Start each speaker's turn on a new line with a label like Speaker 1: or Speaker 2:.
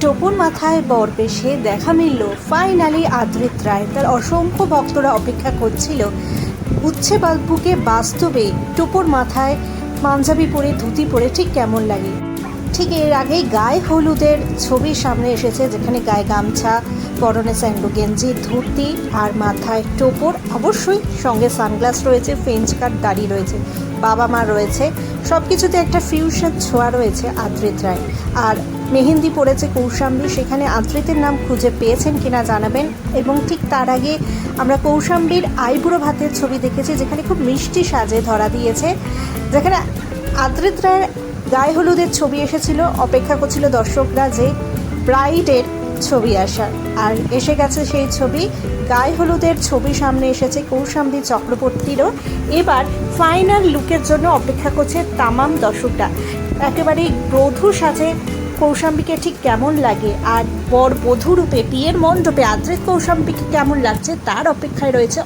Speaker 1: টোপন মাথায় বর বেশে দেখা মিলল। ফাইনালি আদ্রিত রায়, তার অসংখ্য ভক্তরা অপেক্ষা করছিল। উচ্ছে বাল্পুকে বাস্তবে টোপর মাথায় পাঞ্জাবি পরে ধুতি পরে ঠিক কেমন লাগে? ঠিক এর আগেই গায়ে হলুদের ছবি সামনে এসেছে, যেখানে গায়ে গামছা, পরনে স্যান্ডো গেঞ্জি, ধুতি আর মাথায় টোপর। অবশ্যই সঙ্গে সানগ্লাস রয়েছে, ফেঞ্চ কাট দাড়ি রয়েছে, বাবা মা রয়েছে। সব কিছুতে একটা ফিউশন ছোঁয়া রয়েছে আদ্রিত রায়। আর মেহেন্দি পড়েছে কৌশাম্বী, সেখানে আদ্রিতের নাম খুঁজে পেয়েছেন কিনা জানাবেন। এবং ঠিক তার আগে আমরা কৌশাম্বীর আইবুড়ো ভাতের ছবি দেখেছি, যেখানে খুব মিষ্টি সাজে ধরা দিয়েছে, যেখানে আদ্রিত রায়ের গায়ে হলুদের ছবি এসেছিল। অপেক্ষা করছিল দর্শকরা যে ব্রাইডের ছবি আসার। আর এসে গেছে সেই ছবি। গায়ে হলুদের ছবি সামনে এসেছে কৌশাম্বী চক্রবর্তীরও। এবার ফাইনাল লুকের জন্য অপেক্ষা করছে তামাম দর্শকরা। একেবারে বধূ সাজে কৌশাম্বীকে ঠিক কেমন লাগে? আর বর বধূ রূপে, বিয়ের মণ্ডপে আদ্রিত কৌশাম্বীকে কেমন লাগছে? তার অপেক্ষায় রয়েছে